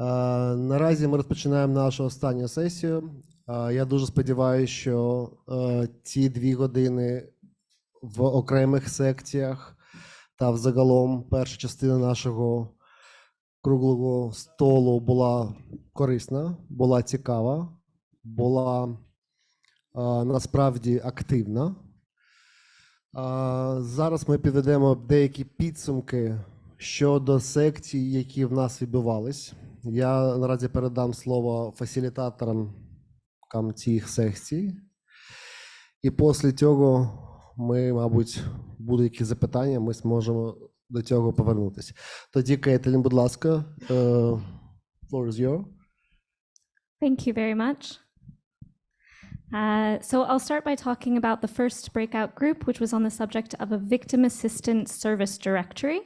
Наразі ми розпочинаємо нашу останню сесію. Е, Я дуже сподіваюся, що е, ці дві години в окремих секціях та взагалом перша частина нашого круглого столу була корисна, була цікава, була е, насправді активна. Зараз ми підведемо деякі підсумки щодо секцій, які в нас відбувались. Я наразі передам слово фасилітаторам цих секцій. І після цього ми, мабуть, будуть якісь запитання, ми зможемо до цього повернутися. Тоді, Кейтлін, будь ласка, е, floor is yours. Thank you very much. Uh, so I'll start by talking about the first breakout group, which was on the subject of a victim assistance service directory.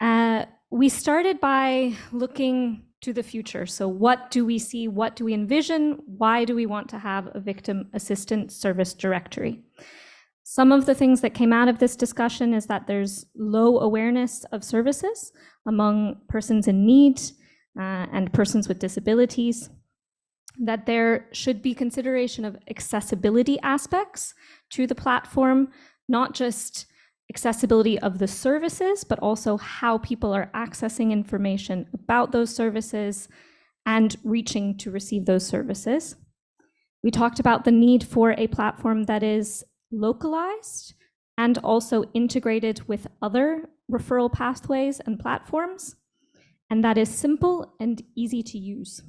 Uh, we started by looking to the future. So, what do we see? What do we envision? Why do we want to have a victim assistance service directory? Some of the things that came out of this discussion is that there's low awareness of services among persons in need uh, and persons with disabilities that there should be consideration of accessibility aspects to the platform, not just accessibility of the services, but also how people are accessing information about those services and reaching to receive those services. We talked about the need for a platform that is localized and also integrated with other referral pathways and platforms, and that is simple and easy to use.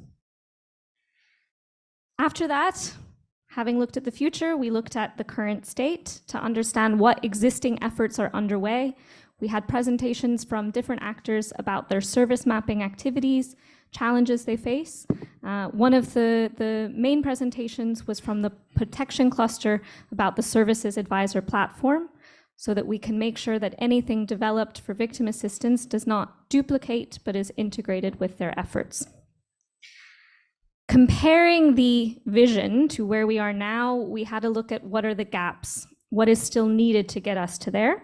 After that, having looked at the future, we looked at the current state to understand what existing efforts are underway. We had presentations from different actors about their service mapping activities, challenges they face. Uh, one of the, the main presentations was from the protection cluster about the Services Advisor platform, so that we can make sure that anything developed for victim assistance does not duplicate but is integrated with their efforts comparing the vision to where we are now, we had to look at what are the gaps, what is still needed to get us to there.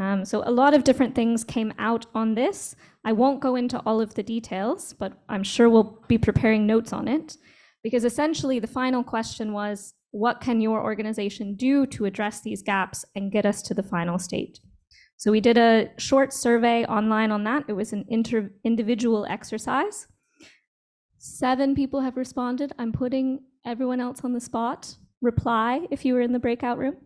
Um, so, a lot of different things came out on this. I won't go into all of the details, but I'm sure we'll be preparing notes on it. Because essentially, the final question was what can your organization do to address these gaps and get us to the final state? So, we did a short survey online on that. It was an inter- individual exercise. Seven people have responded. I'm putting everyone else on the spot. Reply if you were in the breakout room.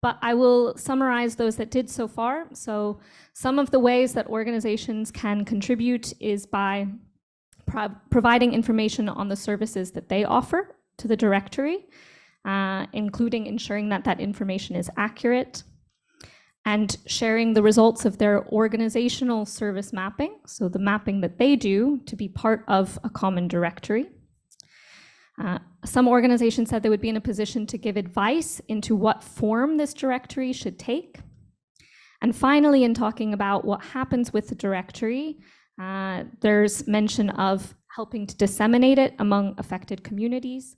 But I will summarize those that did so far. So, some of the ways that organizations can contribute is by pro- providing information on the services that they offer to the directory, uh, including ensuring that that information is accurate and sharing the results of their organizational service mapping, so the mapping that they do to be part of a common directory. Uh, some organizations said they would be in a position to give advice into what form this directory should take. And finally, in talking about what happens with the directory, uh, there's mention of helping to disseminate it among affected communities.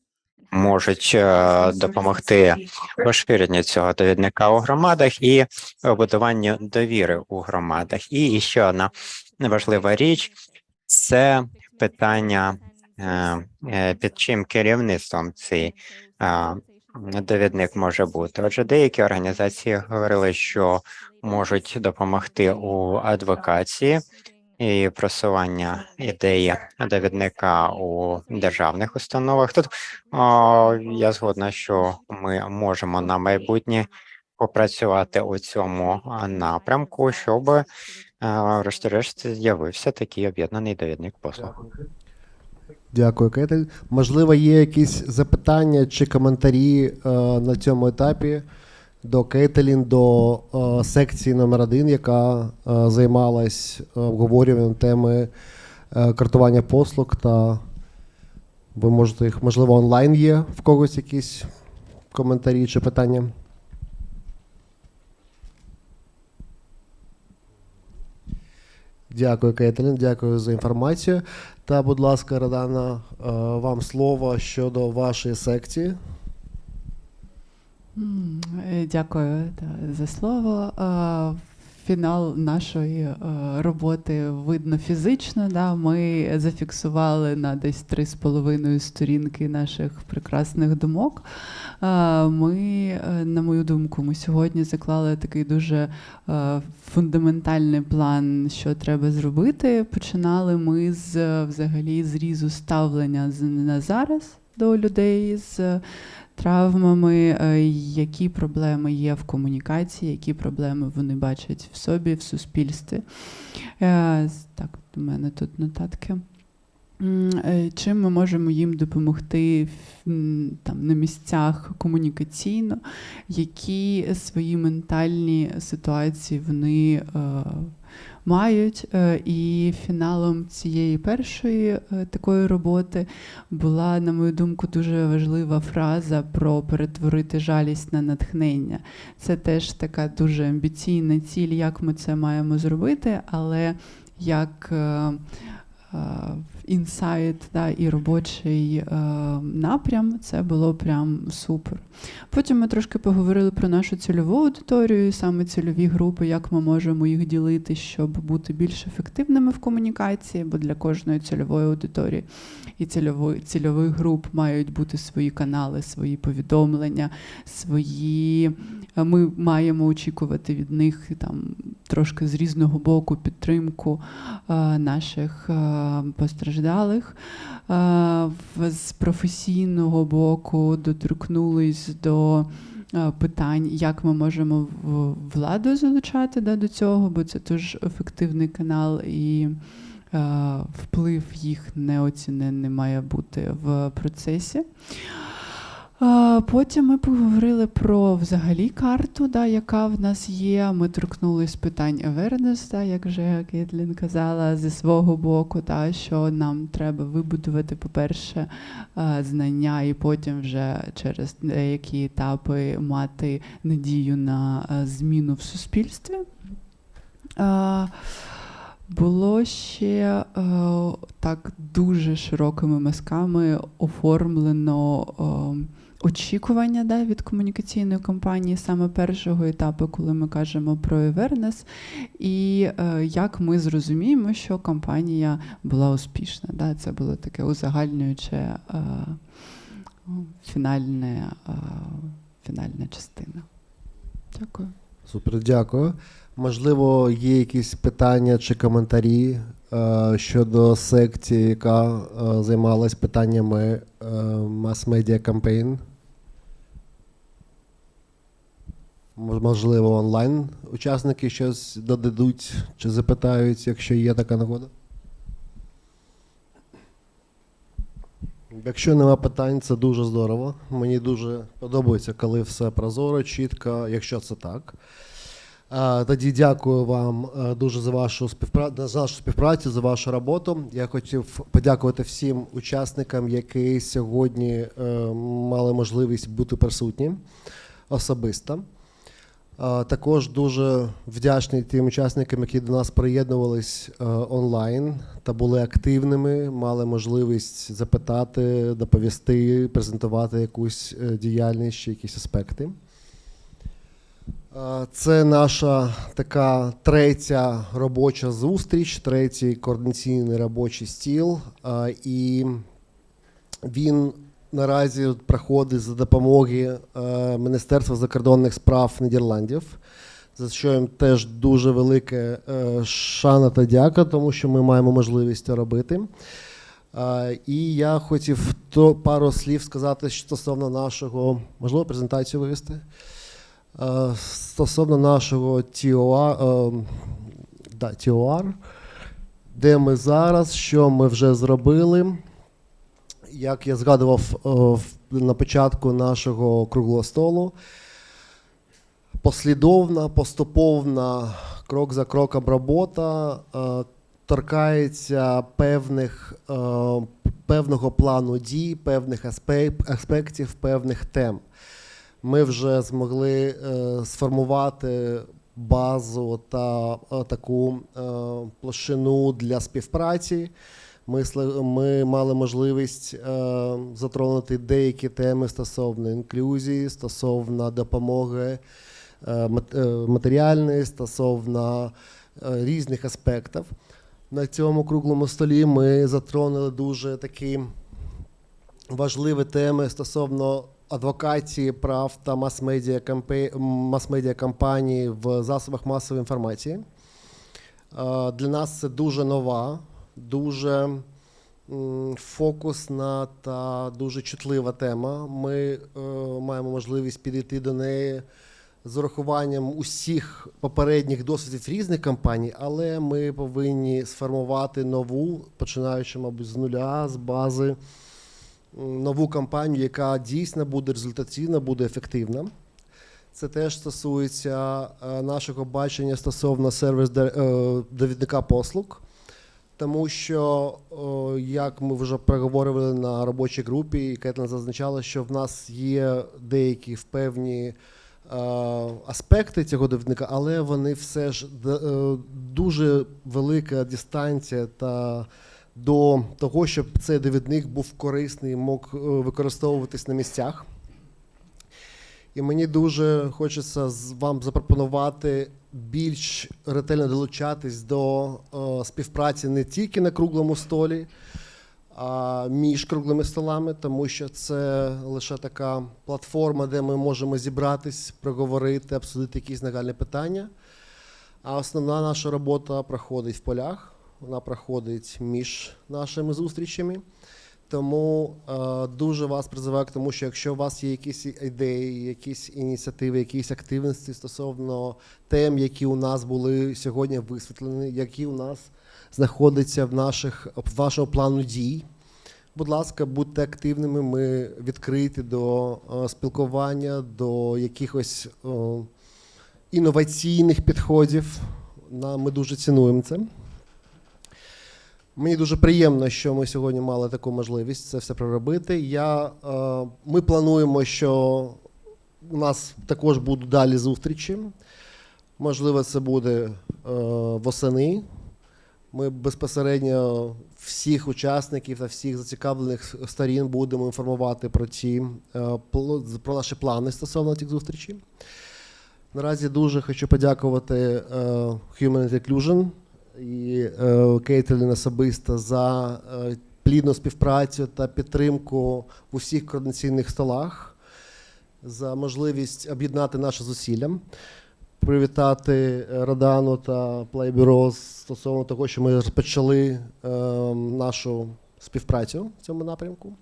Можуть е, допомогти поширенню цього довідника у громадах і будуванню довіри у громадах. І ще одна важлива річ це питання, е, е, під чим керівництвом цей довідник може бути. Отже, деякі організації говорили, що можуть допомогти у адвокації і просування ідеї довідника у державних установах. Тут о, я згодна, що ми можемо на майбутнє попрацювати у цьому напрямку, щоб е, врешті-решт з'явився такий об'єднаний довідник послуг. Дякую, Кетель. Можливо, є якісь запитання чи коментарі е, на цьому етапі до Кетелін, до е, секції номер 1 яка е, займалась е, обговорюванням теми е, картування послуг. Та ви можете їх, можливо, онлайн є в когось якісь коментарі чи питання. Дякую, Кейтлін, дякую за інформацію. Та, будь ласка, Радана, е, вам слово щодо вашої секції. Е, Дякую за слово. Е, фінал нашої е, роботи видно фізично. Да? Ми зафіксували на десь три з половиною сторінки наших прекрасних думок. Ми, на мою думку, ми сьогодні заклали такий дуже фундаментальний план, що треба зробити. Починали ми з взагалі зрізу ставлення на зараз до людей з травмами, е, які проблеми є в комунікації, які проблеми вони бачать в собі, в суспільстві. Е, Так, у мене тут нотатки. Е, Чим ми можемо їм допомогти там, на місцях комунікаційно, які свої ментальні ситуації вони мають. Е, І фіналом цієї першої е, такої роботи була, на мою думку, дуже важлива фраза про перетворити жалість на натхнення. Це теж така дуже амбіційна ціль, як ми це маємо зробити, але як е, інсайт да, і робочий е, напрям, це було прям супер. Потім ми трошки поговорили про нашу цільову аудиторію, саме цільові групи, як ми можемо їх ділити, щоб бути більш ефективними в комунікації, бо для кожної цільової аудиторії і цільової, цільових груп мають бути свої канали, свої повідомлення, свої. е, Ми маємо очікувати від них там трошки з різного боку підтримку е, наших е, постраждалих. Е, з професійного боку доторкнулись до питань, як ми можемо владу залучати да, до цього, бо це теж ефективний канал і вплив їх неоцінений має бути в процесі. Потім ми поговорили про взагалі карту, да, яка в нас є. Ми торкнулись питань awareness, як вже Кейтлін казала, зі свого боку, да, що нам треба вибудувати, по-перше, знання, і потім вже через деякі етапи мати надію на зміну в суспільстві. Було ще так дуже широкими мазками оформлено очікування да, від комунікаційної кампанії саме першого етапу, коли ми кажемо про awareness, і е, як ми зрозуміємо, що кампанія була успішна. Да, це було таке узагальнююче е, фінальне, е, фінальна частина. Дякую. Супер, дякую. Можливо, є якісь питання чи коментарі е, щодо секції, яка е, займалась питаннями е, мас-медіа кампейн. Можливо, онлайн учасники щось додадуть чи запитають, якщо є така нагода. Якщо нема питань, це дуже здорово. Мені дуже подобається, коли все прозоро, чітко, якщо це так. Тоді дякую вам е, дуже за вашу співпрацю, за вашу співпрацю, за вашу роботу. Я хотів подякувати всім учасникам, які сьогодні е, мали можливість бути присутні особисто. Також дуже вдячний тим учасникам, які до нас приєднувались онлайн та були активними, мали можливість запитати, доповісти, презентувати якусь е, діяльність чи якісь аспекти. Це наша така третя робоча зустріч, третій координаційний робочий стіл. І він наразі проходить за допомоги е, Міністерства закордонних справ Нідерландів, за що їм теж дуже велике е, шана та дяка, тому що ми маємо можливість це робити. Е, І я хотів то пару слів сказати стосовно нашого, можливо, презентацію вивести. Стосовно нашого TOR, да, де ми зараз, що ми вже зробили. Як я згадував е, на початку нашого круглого столу, послідовна, поступовна, крок за кроком робота е, торкається певних, е, певного плану дій, певних аспектів, певних тем. Ми вже змогли сформувати базу та таку площину для співпраці. Ми, ми мали можливість е, затронути деякі теми стосовно інклюзії, стосовно допомоги е, е, стосовно е, різних аспектів. На цьому круглому столі ми затронули дуже такі важливі теми стосовно адвокації прав та мас-медіа кампанії в засобах масової інформації. Для нас це дуже нова, дуже фокусна та дуже чутлива тема. Ми е, маємо можливість підійти до неї з урахуванням усіх попередніх досвідів різних компаній, але ми повинні сформувати нову, починаючи, мабуть, з нуля, з бази, нову кампанію, яка дійсно буде результативна, буде ефективна. Це теж стосується е, нашого бачення стосовно сервіс е, довідника послуг. Тому що, як ми вже проговорювали на робочій групі, і Кетлен зазначала, що в нас є деякі впевні е, аспекти цього довідника, але вони все ж е, дуже велика дистанція та до того, щоб цей довідник був корисний, мог е, використовуватись на місцях. І мені дуже хочеться вам запропонувати більш ретельно долучатись до е, співпраці не тільки на круглому столі, а між круглими столами, тому що це лише така платформа, де ми можемо зібратись, проговорити, обсудити якісь нагальні питання. А основна наша робота проходить в полях, вона проходить між нашими зустрічами. Тому е, дуже вас призиваю к тому, що якщо у вас є якісь ідеї, якісь ініціативи, якісь активності стосовно тем, які у нас були сьогодні висвітлені, які у нас знаходяться в наших в вашого плану дій. Будь ласка, будьте активними. Ми відкриті до е, спілкування, до якихось е, інноваційних підходів. Ми дуже цінуємо це. Мені дуже приємно, що ми сьогодні мали таку можливість це все проробити. Я, е, ми плануємо, що у нас також будуть далі зустрічі. Можливо, це буде е, восени. Ми безпосередньо всіх учасників та всіх зацікавлених сторін будемо інформувати про ті е, про наші плани стосовно цих зустрічей. Наразі дуже хочу подякувати е, Human Inclusion і е, Кейтлін особисто за е, плідну співпрацю та підтримку в усіх координаційних столах, за можливість об'єднати наші зусилля, привітати е, Радану та Плейбюро стосовно того, що ми розпочали е, нашу співпрацю в цьому напрямку.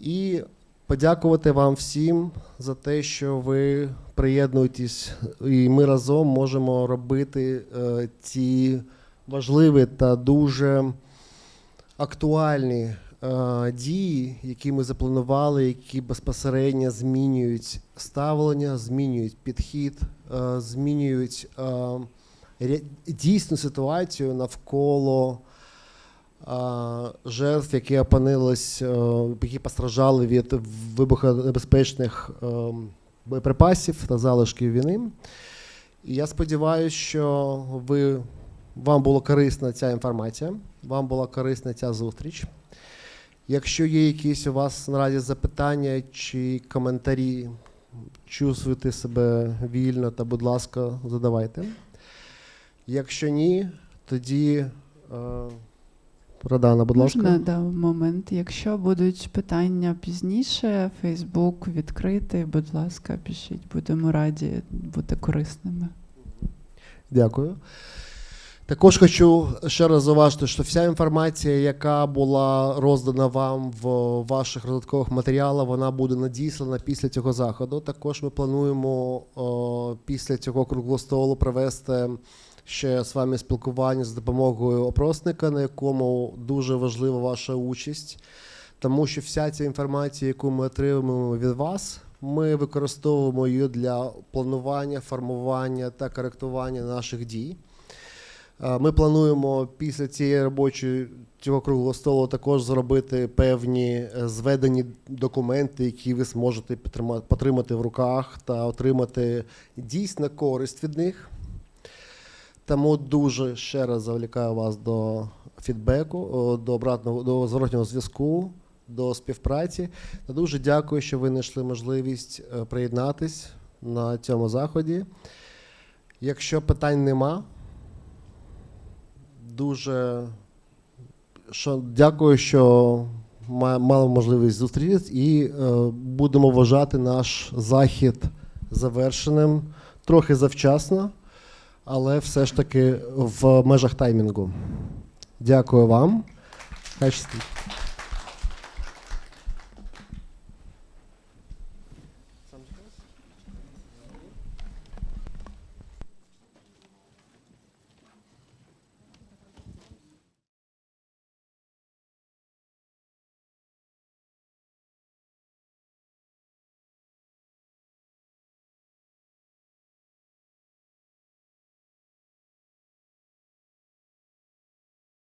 І подякувати вам всім за те, що ви приєднуєтесь, і ми разом можемо робити е, ці важливі та дуже актуальні е, дії, які ми запланували, які безпосередньо змінюють ставлення, змінюють підхід, е, змінюють е, дійсну ситуацію навколо жертв, які опинились, е, які постраждали від вибухонебезпечних е, боєприпасів та залишків війни. І я сподіваюся, що ви, вам була корисна ця інформація, вам була корисна ця зустріч. Якщо є якісь у вас наразі запитання чи коментарі, чувствуєте себе вільно, то, будь ласка, задавайте. Якщо ні, тоді. Е, Радана, будь ласка. Можна да, момент. Якщо будуть питання пізніше, Фейсбук відкритий, будь ласка, пишіть. Будемо раді бути корисними. Дякую. Також хочу ще раз зауважити, що вся інформація, яка була роздана вам в ваших додаткових матеріалах, вона буде надіслана після цього заходу. Також ми плануємо о, після цього круглого столу провести ще з вами спілкування за допомогою опросника, на якому дуже важлива ваша участь, тому що вся ця інформація, яку ми отримуємо від вас, ми використовуємо її для планування, формування та коректування наших дій. Е, Ми плануємо після цієї робочої цього круглого столу також зробити певні е, зведені документи, які ви зможете потримати в руках та отримати дійсно користь від них. Тому дуже ще раз завлікаю вас до фідбеку, до обратного до зворотнього зв'язку, до співпраці. Та дуже дякую, що ви знайшли можливість е, приєднатись на цьому заході. Якщо питань нема, дуже що, дякую, що мали можливість зустрітися і е, будемо вважати наш захід завершеним трохи завчасно, але все ж таки в межах таймінгу. Дякую вам. Хай щастить.